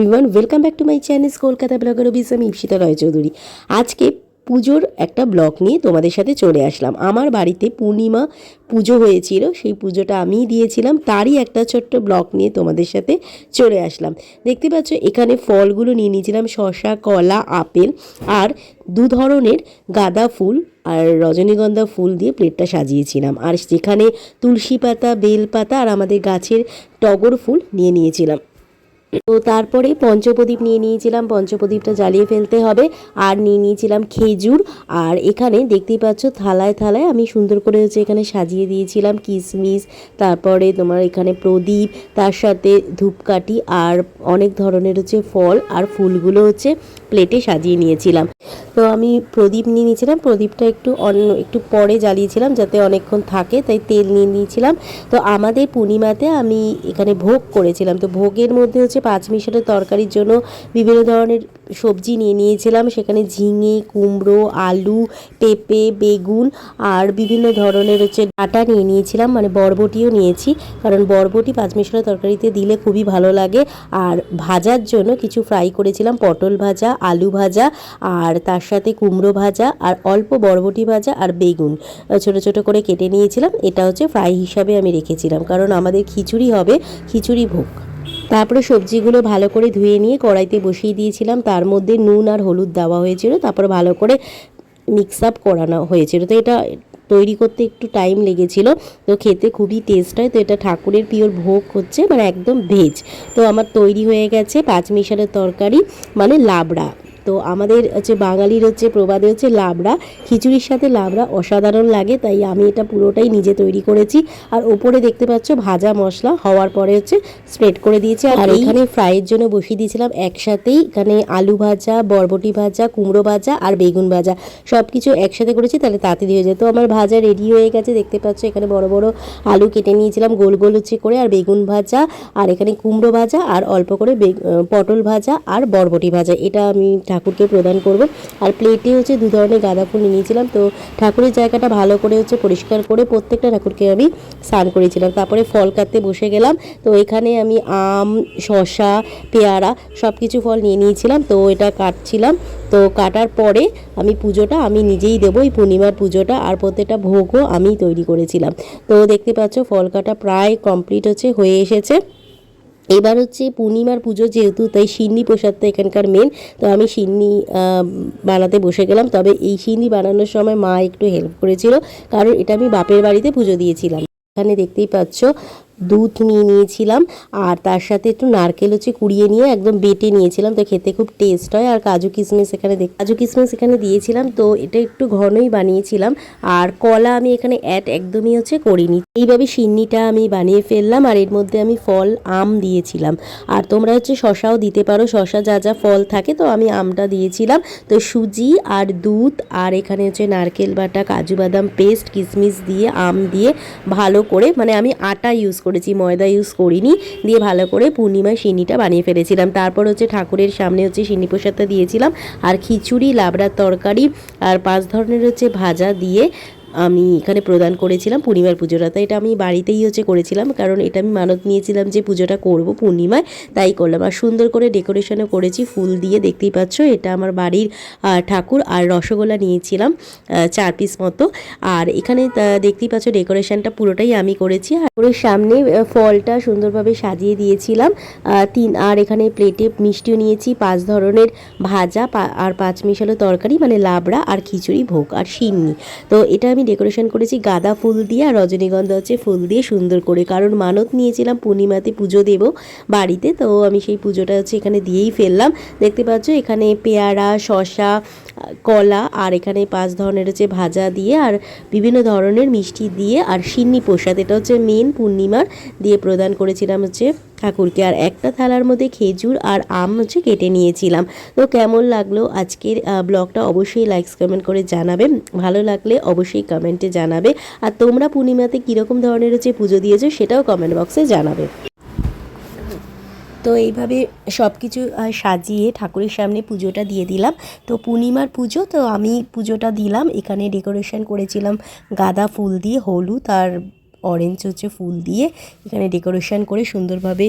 Everyone welcome back to my channel Kolkata blogger office আমি ইপসিতা রয় চৌধুরী আজকে পুজোর একটা ব্লগ নিয়ে তোমাদের সাথে চলে আসলাম। আমার বাড়িতে পূর্ণিমা পুজো হয়েছিল, সেই পুজোটা আমিই দিয়েছিলাম, তারই একটা ছোট্ট ব্লগ নিয়ে তোমাদের সাথে চলে আসলাম। দেখতে পাচ্ছ, এখানে ফলগুলো নিয়ে নিয়েছিলাম, শসা, কলা, আপেল আর দু ধরনের গাঁদা ফুল আর রজনীগন্ধা ফুল দিয়ে প্লেটটা সাজিয়েছিলাম। আর যেখানে তুলসী পাতা, বেল পাতা আর আমাদের গাছের টগর ফুল নিয়ে নিয়েছিলাম। তো তারপরে পঞ্চপ্রদীপ নিয়ে নিয়েছিলাম, পঞ্চপ্রদীপটা জ্বালিয়ে ফেলতে হবে। আর নিয়ে নিয়েছিলাম খেজুর। আর এখানে দেখতেই পাচ্ছ, থালায় থালায় আমি সুন্দর করে হচ্ছে এখানে সাজিয়ে দিয়েছিলাম কিশমিশ তারপরে তোমার এখানে প্রদীপ, তার সাথে ধূপকাঠি আর অনেক ধরনের হচ্ছে ফল আর ফুলগুলো হচ্ছে প্লেটে সাজিয়ে নিয়েছিলাম। তো আমি প্রদীপ নিয়ে নিয়েছিলাম, প্রদীপটা একটু অন্য, একটু পরে জ্বালিয়েছিলাম যাতে অনেকক্ষণ থাকে, তাই তেল নিয়ে নিয়েছিলাম। তো আমাদের পূর্ণিমাতে আমি এখানে ভোগ করেছিলাম। তো ভোগের মধ্যে হচ্ছে পাঁচ মিশালের তরকারির জন্য বিভিন্ন ধরনের সবজি নিয়ে নিয়েছিলাম। সেখানে ঝিঙে, কুমড়ো, আলু, পেঁপে, বেগুন আর বিভিন্ন ধরনের হচ্ছে ডাটা নিয়ে নিয়েছিলাম। মানে বরবটিও নিয়েছি। কারণ বরবটি পাঁচ মিশালের তরকারিতে দিলে খুবই ভালো লাগে। আর ভাজার জন্য কিছু ফ্রাই করেছিলাম। পটল ভাজা, আলু ভাজা আর তার সাথে কুমড়ো ভাজা আর অল্প বরবটি ভাজা আর বেগুন ছোট ছোট করে কেটে নিয়েছিলাম। এটা হচ্ছে ফ্রাই হিসাবে আমি রেখেছিলাম। কারণ আমাদের খিচুড়ি হবে খিচুড়ি ভোগ। তারপরে সবজিগুলো ভালো করে ধুয়ে নিয়ে কড়াইতে বসিয়ে দিয়েছিলাম। তার মধ্যে নুন আর হলুদ দেওয়া হয়েছিল। তারপর ভালো করে মিক্স আপ করানো হয়েছিল। তো এটা তৈরি করতে একটু টাইম লেগেছিল। তো খেতে খুবই টেস্ট হয়। তো এটা ঠাকুরের পিওর ভোগ হচ্ছে মানে একদম ভেজ তো আমার তৈরি হয়ে গেছে পাঁচ মিশালের তরকারি মানে লাবড়া। তো আমাদের হচ্ছে বাঙালির হচ্ছে প্রবাদে হচ্ছে লাবড়া। খিচুড়ির সাথে লাবড়া অসাধারণ লাগে তাই আমি এটা পুরোটাই নিজে তৈরি করেছি। আর ওপরে দেখতে পাচ্ছ ভাজা মশলা হওয়ার পরে হচ্ছে স্প্রেড করে দিয়েছি। আর এখানে ফ্রাইয়ের জন্য বসিয়ে দিয়েছিলাম একসাথেই এখানে আলু ভাজা বরবটি ভাজা কুমড়ো ভাজা আর বেগুন ভাজা। সব কিছু একসাথে করেছি তাহলে তাড়াতাড়ি হয়ে যায়। তো আমার ভাজা রেডি হয়ে গেছে দেখতে পাচ্ছ এখানে বড় বড় আলু কেটে নিয়েছিলাম গোল গোল হচ্ছে করে আর বেগুন ভাজা আর এখানে কুমড়ো ভাজা আর অল্প করে বেগ- পটল ভাজা আর বরবটি ভাজা। এটা আমি ঠাকুরকে প্রদান করব। আর প্লেটে হচ্ছে দু ধরনের গাঁদা ফুল নিয়েছিলাম। তো ঠাকুরের জায়গাটা ভালো করে হচ্ছে পরিষ্কার করে প্রত্যেকটা ঠাকুরকে আমি স্নান করেছিলাম তারপরে ফল কাটতে বসে গেলাম। তো এখানে আমি আম, শসা, পেয়ারা সব কিছু ফল নিয়ে নিয়েছিলাম। তো এটা কাটছিলাম। তো কাটার পরে আমি পুজোটা আমি নিজেই দেবো। এই পূর্ণিমার পুজোটা আর প্রত্যেকটা ভোগও আমি তৈরি করেছিলাম। তো দেখতে পাচ্ছ, ফল কাটা প্রায় কমপ্লিট হচ্ছে, হয়ে এসেছে। এবার হচ্ছে পূর্ণিমার পুজো যেহেতু, তাই সিন্নি প্রসাদটা এখানকার মেন তো আমি সিন্নি বানাতে বসে গেলাম। তবে এই সিন্নি বানানোর সময় মা একটু হেল্প করেছিল। কারণ এটা আমি বাপের বাড়িতে পুজো দিয়েছিলাম। এখানে দেখতেই পাচ্ছ দুধ নিয়ে নিয়েছিলাম আর তার সাথে একটু নারকেল হচ্ছে কুড়িয়ে নিয়ে একদম বেটে নিয়েছিলাম। তো খেতে খুব টেস্ট হয় আর কাজু কিশমিশ এখানে দেখ কাজু কিশমিশ এখানে দিয়েছিলাম। তো এটা একটু ঘনই বানিয়েছিলাম আর কলা আমি এখানে অ্যাড একদমই হচ্ছে করিনি। এইভাবে সিন্নিটা আমি বানিয়ে ফেললাম আর এর মধ্যে আমি ফল, আম দিয়েছিলাম। আর তোমরা হচ্ছে শশাও দিতে পারো, শশা যা যা ফল থাকে তো আমি আমটা দিয়েছিলাম। তো সুজি আর দুধ আর এখানে হচ্ছে নারকেল বাটা, কাজু বাদাম পেস্ট কিশমিশ দিয়ে, আম দিয়ে ভালো করে মানে আমি আটা ইউজ করেছি, ময়দা ইউজ করিনি, দিয়ে ভালো করে পূর্ণিমায় সিনিটা বানিয়ে ফেলেছিলাম। তারপর হচ্ছে ঠাকুরের সামনে হচ্ছে সিনি প্রসাদটা দিয়েছিলাম। আর খিচুড়ি, লাবড়ার তরকারি, আর পাঁচ ধরনের হচ্ছে ভাজা দিয়ে আমি এখানে প্রদান করেছিলাম পূর্ণিমার পুজোটা। তাই এটা আমি বাড়িতেই হচ্ছে করেছিলাম, কারণ এটা আমি মানত নিয়েছিলাম যে পুজোটা করব পূর্ণিমায়, তাই করলাম। আর সুন্দর করে ডেকোরেশনও করেছি, ফুল দিয়ে দেখতেই পাচ্ছ, এটা আমার বাড়ির ঠাকুর আর রসগোল্লা নিয়েছিলাম চার পিস মতো। আর এখানে দেখতেই পাচ্ছ ডেকোরেশনটা পুরোটাই আমি করেছি। আর সামনে ফলটা সুন্দরভাবে সাজিয়ে দিয়েছিলাম তিন, আর এখানে প্লেটে মিষ্টিও নিয়েছি, পাঁচ ধরনের ভাজা আর পাঁচ মিশালো তরকারি মানে লাবড়া আর খিচুড়ি ভোগ, আর সিন্নি। তো এটা ডেকোরেশন করেছি গাঁদা ফুল দিয়ে আর রজনীগন্ধা হচ্ছে ফুল দিয়ে সুন্দর করে। কারণ মানত নিয়েছিলাম পূর্ণিমাতে পুজো দেব বাড়িতে তো আমি সেই পুজোটা হচ্ছে এখানে দিয়েই ফেললাম। দেখতে পাচ্ছ এখানে পেয়ারা আহ, কলা আর এখানে পাঁচ ধরনের হচ্ছে ভাজা দিয়ে আর বিভিন্ন ধরনের মিষ্টি দিয়ে আর সিন্নি প্রসাদ। এটা হচ্ছে মেন পূর্ণিমার দিয়ে প্রদান করেছিলাম হচ্ছে ঠাকুরকে। আর একটা থালার মধ্যে খেজুর আর আম হচ্ছে কেটে নিয়েছিলাম। তো কেমন লাগল আজকের ব্লগটা অবশ্যই লাইকস কমেন্ট করে জানাবে ভালো লাগলে অবশ্যই কমেন্টে জানাবে। আর তোমরা পূর্ণিমাতে কীরকম ধরনের হচ্ছে পুজো দিয়েছ সেটাও কমেন্ট বক্সে জানাবে। তো এইভাবে সব কিছু সাজিয়ে ঠাকুরের সামনে পুজোটা দিয়ে দিলাম। তো পূর্ণিমার পুজো, তো আমি পুজোটা দিলাম। এখানে ডেকোরেশন করেছিলাম গাঁদা ফুল দিয়ে, হলুদ আর অরেঞ্জ হচ্ছে ফুল দিয়ে। এখানে ডেকোরেশন করে সুন্দরভাবে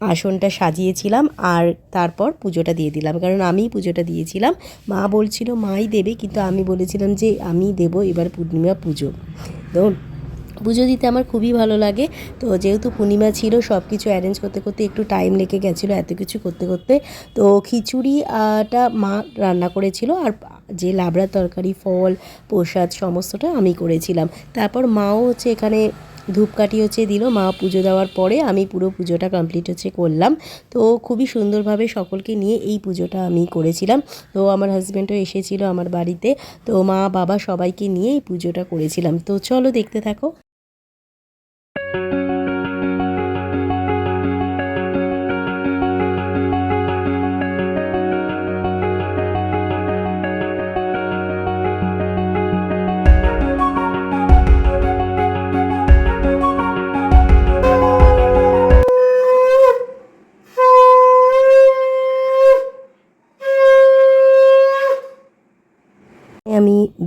আসনটা সাজিয়েছিলাম আর তারপর পুজোটা দিয়ে দিলাম। কারণ আমিই পুজোটা দিয়েছিলাম। মা বলছিল, মাই দেবে। কিন্তু আমি বলেছিলাম যে আমি দেবো এবার পূর্ণিমা পুজো। তো পুজো দিতে আমার খুবই ভালো লাগে। তো যেহেতু পূর্ণিমা ছিল সব কিছু অ্যারেঞ্জ করতে করতে একটু টাইম লেগে গেছিল, এত কিছু করতে করতে। তো খিচুড়িটা মা রান্না করেছিল আর যে লাবড়া তরকারি, ফল, প্রসাদ সমস্তটা আমি করেছিলাম। তারপর মাও হচ্ছে এখানে ধূপকাঠি হচ্ছে দিল। মা পুজো দেওয়ার পরে আমি পুরো পুজোটা কমপ্লিট হচ্ছে করলাম। তো খুবই সুন্দরভাবে সকলকে নিয়ে এই পুজোটা আমি করেছিলাম। তো আমার হাজব্যান্ডও এসেছিল আমার বাড়িতে। তো মা, বাবা সবাইকে নিয়ে এই পুজোটা করেছিলাম। তো চলো দেখতে থাকো।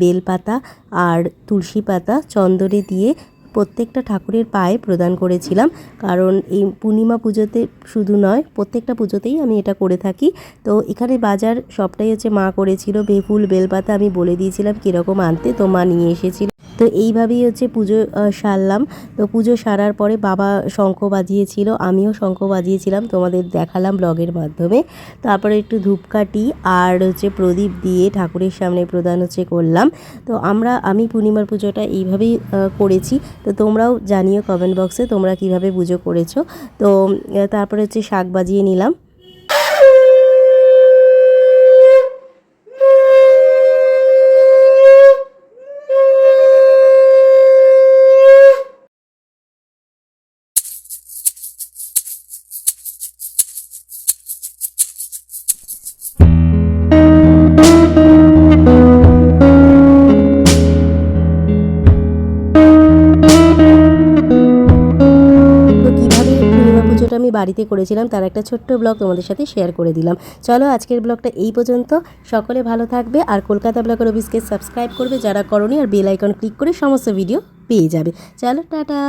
বেলপাতা আর তুলসী পাতা চন্দনে দিয়ে প্রত্যেকটা ঠাকুরের পায়ে প্রদান করেছিলাম। কারণ এই পূর্ণিমা পুজোতে শুধু নয়, প্রত্যেকটা পুজোতেই আমি এটা করে থাকি। তো এখানে বাজার সবটাই হচ্ছে মা করেছিল বেফুল বেলপাতা আমি বলে দিয়েছিলাম কীরকম আনতে, তো মা নিয়ে এসেছিল। তো এইভাবেই হচ্ছে পুজো সারলাম। তো পুজো সারার পরে বাবা শঙ্খ বাজিয়েছিল, আমিও শঙ্খ বাজিয়েছিলাম, তোমাদের দেখালাম ব্লগের মাধ্যমে। তারপরে একটু ধূপকাঠি আর হচ্ছে প্রদীপ দিয়ে ঠাকুরের সামনে প্রদান হচ্ছে করলাম। তো আমরা, আমি পূর্ণিমার পুজোটা এইভাবেই করেছি। তো তোমরাও জানিও কমেন্ট বক্সে তোমরা কীভাবে পুজো করেছ। তো তারপরে হচ্ছে শাক বাজিয়ে নিলাম। আমি বাড়িতে করেছিলাম, তার একটা ছোট্ট ব্লগ তোমাদের সাথে শেয়ার করে দিলাম। চলো আজকের ব্লগটা এই পর্যন্ত। সকলে ভালো থাকবে, আর কলকাতা ব্লগের অফিসকে সাবস্ক্রাইব করবে যারা করনি, আর বেল আইকন ক্লিক করে সমস্ত ভিডিও পেয়ে যাবে। চলো, টাটা!